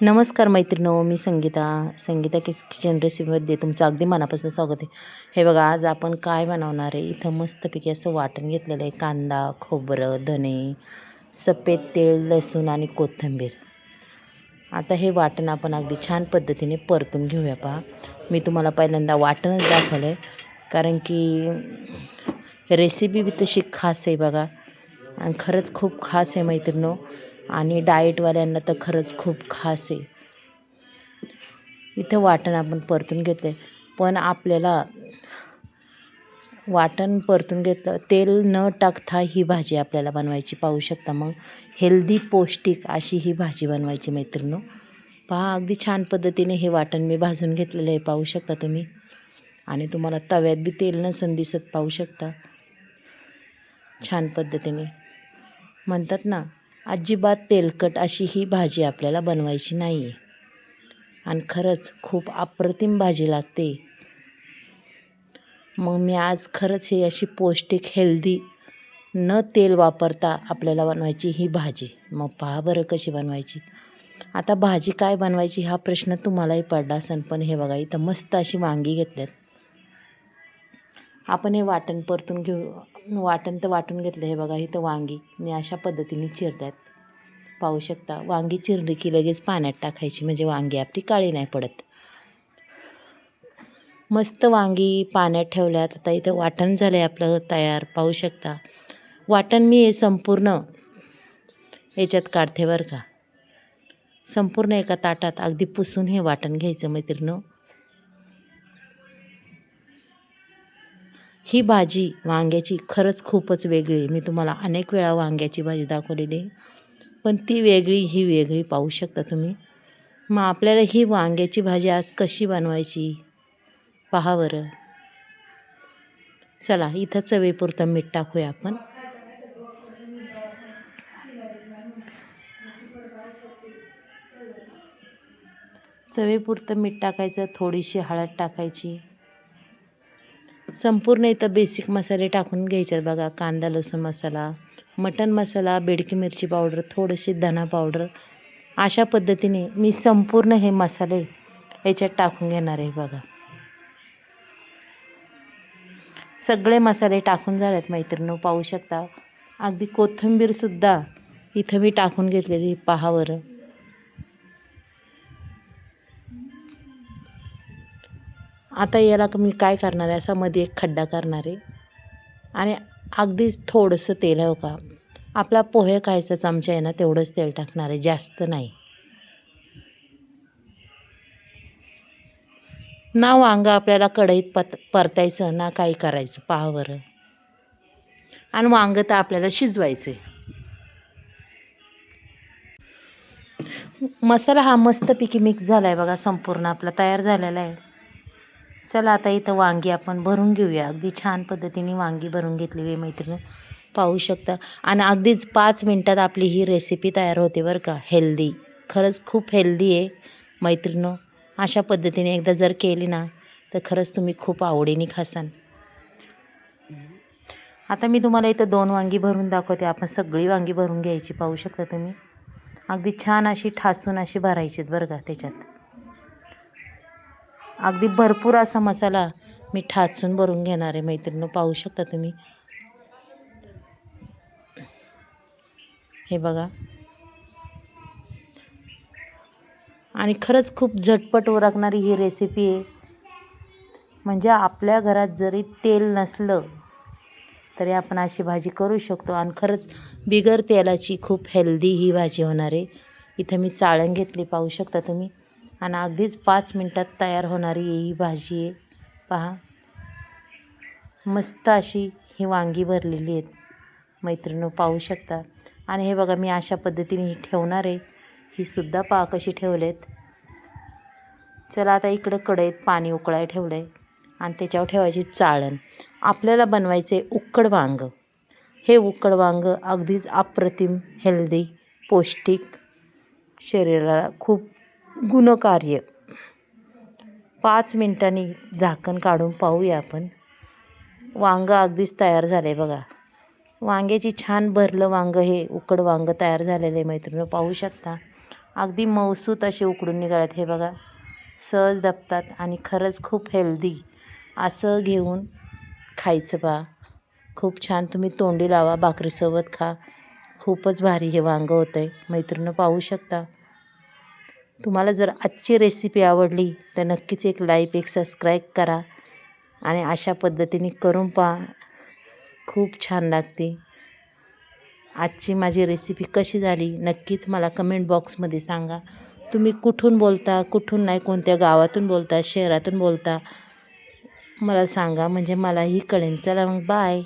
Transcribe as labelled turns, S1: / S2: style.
S1: नमस्कार मैत्रिणो मी संगीता. संगीता किस किचन रेसिपीमध्ये तुमचं अगदी मनापासून स्वागत आहे. हे बघा आज आपण काय बनवणार आहे? इथं मस्तपैकी असं वाटण घेतलेलं आहे. कांदा खोबरं धने सफेद तेल लसूण आणि कोथिंबीर. आता हे वाटण आपण अगदी छान पद्धतीने परतून घेऊया पहा. मी तुम्हाला पहिल्यांदा वाटणच दाखवलं आहे कारण की रेसिपी बी तशी खास आहे बघा. आणि खरंच खूप खास आहे मैत्रिणो. आणि डाएटवाल्यांना तर खरंच खूप खास आहे. इथं वाटण आपण परतून घेतलं आहे पण आपल्याला वाटण परतून घेतलं तेल न टाकता ही भाजी आपल्याला बनवायची. पाहू शकता मग. हेल्दी पौष्टिक अशी ही भाजी बनवायची मैत्रिणो पहा अगदी छान पद्धतीने हे वाटण मी भाजून घेतलेलं आहे. पाहू शकता तुम्ही. आणि तुम्हाला तव्यात बी तेल नसन दिसत पाहू शकता. छान पद्धतीने. म्हणतात ना अजिबात तेलकट अशी ही भाजी आपल्याला बनवायची नाही. आहे आणि खरंच खूप अप्रतिम भाजी लागते. मग मी आज खरंच ही अशी पौष्टिक हेल्दी न तेल वापरता आपल्याला बनवायची ही भाजी. मग पहा बरं कशी बनवायची. आता भाजी काय बनवायची हा प्रश्न तुम्हालाही पडला असेल पण हे बघा इथं मस्त अशी वांगी घेतल्यात. आपण हे वाटण परतून घेऊ वाटण तर वाटून घेतलं हे बघा इथं वांगी. मी अशा पद्धतीने चिरल्यात पाहू शकता. वांगी चिरली की लगेच पाण्यात टाकायची म्हणजे वांगी आपली काळी नाही पडत. मस्त वांगी पाण्यात ठेवल्यात. आता इथं वाटण झालं आहे आपलं तयार पाहू शकता. वाटण मी हे संपूर्ण याच्यात काढते बरं का. संपूर्ण एका ताटात अगदी पुसून हे वाटण घ्यायचं मैत्रिणं ही भाजी वांग्याची खरंच खूपच वेगळी मी तुम्हाला अनेक वेळा वांग्याची भाजी दाखवलेली पण ती वेगळी ही वेगळी पाहू शकता तुम्ही. मग आपल्याला ही वांग्याची भाजी आज कशी बनवायची? पहा बरं. चला इथं चवीपुरतं मीठ टाकूया आपण. चवीपुरतं मीठ टाकायचं थोडीशी हळद टाकायची. संपूर्ण इथं बेसिक मसाले टाकून घ्यायचे बघा. कांदा लसूण मसाला मटन मसाला बेडकी मिरची पावडर थोडीशी धना पावडर अशा पद्धतीने मी संपूर्ण हे मसाले याच्यात टाकून घेणार आहे बघा. सगळे मसाले टाकून झालेत मैत्रिणी पाहू शकता. अगदी कोथिंबीरसुद्धा इथं मी टाकून घेतलेली पहावरं. आता याला मी काय करणार आहे? असा मध्ये एक खड्डा करणार आहे. आणि अगदीच थोडंसं तेल हो का? आपला पोहे खायचा चमचा आहे ना तेवढंच तेल टाकणार आहे. जास्त नाही. ना वांगं आपल्याला कढईत पत परतायचं ना काही करायचं पाहावर आणि वांगं तर आपल्याला शिजवायचं आहे मसाला हा मस्तपैकी मिक्स झाला आहे बघा संपूर्ण आपला तयार झालेला आहे. चला आता इथं वांगी आपण भरून घेऊया. अगदी छान पद्धतीने वांगी भरून घेतलेली मैत्रिणी. पाहू शकता. आणि अगदीच पाच मिनटात आपली ही रेसिपी तयार होते बरं का. हेल्दी खरंच खूप हेल्दी आहे मैत्रिणं. अशा पद्धतीने एकदा जर केली ना तर खरंच तुम्ही खूप आवडीने खासान. आता मी तुम्हाला इथं दोन वांगी भरून दाखवते. आपण सगळी वांगी भरून घ्यायची पाहू शकता तुम्ही. अगदी छान अशी ठासून अशी भरायची बरं का त्याच्यात. अगदी भरपूर असा मसाला मी ठाचून भरून घेणार आहे मैत्रिणी पाहू शकता तुम्ही. हे बघा. आणि खरंच खूप झटपट ओरखणारी ही रेसिपी आहे. म्हणजे आपल्या घरात जरी तेल नसलं तरी आपण अशी भाजी करू शकतो. आणि खरंच बिगर तेलाची खूप हेल्दी ही भाजी होणार आहे. इथं मी चाळण घेतली पाहू शकता तुम्ही. आणि अगदीच पाच मिनटात तयार होणारी ही भाजी आहे. पहा. मस्त अशी ही वांगी भरलेली आहेत. मैत्रिणी पाहू शकता. आणि हे बघा मी अशा पद्धतीने ही ठेवणार आहे. ही सुद्धा पहा कशी ठेवलेत. चला आता इकडं कढईत पाणी उकळाय ठेवलं आहे आणि त्याच्यावर ठेवायची चाळण. आपल्याला बनवायचे उक्कड वांग. हे उक्कड वांग अगदीच अप्रतिम हेल्दी पौष्टिक शरीराला खूप गुणकार्य. पाच मिनटांनी झाकण काढून पाहूया आपण. वांगं अगदीच तयार झालं आहे बघा. वांग्याची छान भरलं वांगं हे उकड वांगं तयार झालेलं आहे मैत्रिणी पाहू शकता. अगदी मौसूत असे उकडून निघाल्यात हे बघा. सहज दपतात आणि खरंच खूप हेल्दी. असं घेऊन खायचं बा खूप छान तुम्ही तोंडी लावा भाकरीसोबत खा. खूपच भारी हे वांगं होतं आहे मैत्रिणी पाहू शकता. तुम्हाला जर आजची रेसिपी आवडली तर नक्कीच एक लाईक एक सबस्क्राईब करा आणि अशा पद्धतीने करून पहा. खूप छान लागते. आजची माझी रेसिपी कशी झाली नक्कीच मला कमेंट बॉक्समध्ये सांगा. तुम्ही कुठून बोलता कुठून नाही कोणत्या गावातून बोलता शहरातून बोलता मला सांगा. म्हणजे मलाही कळेन. चला मग बाय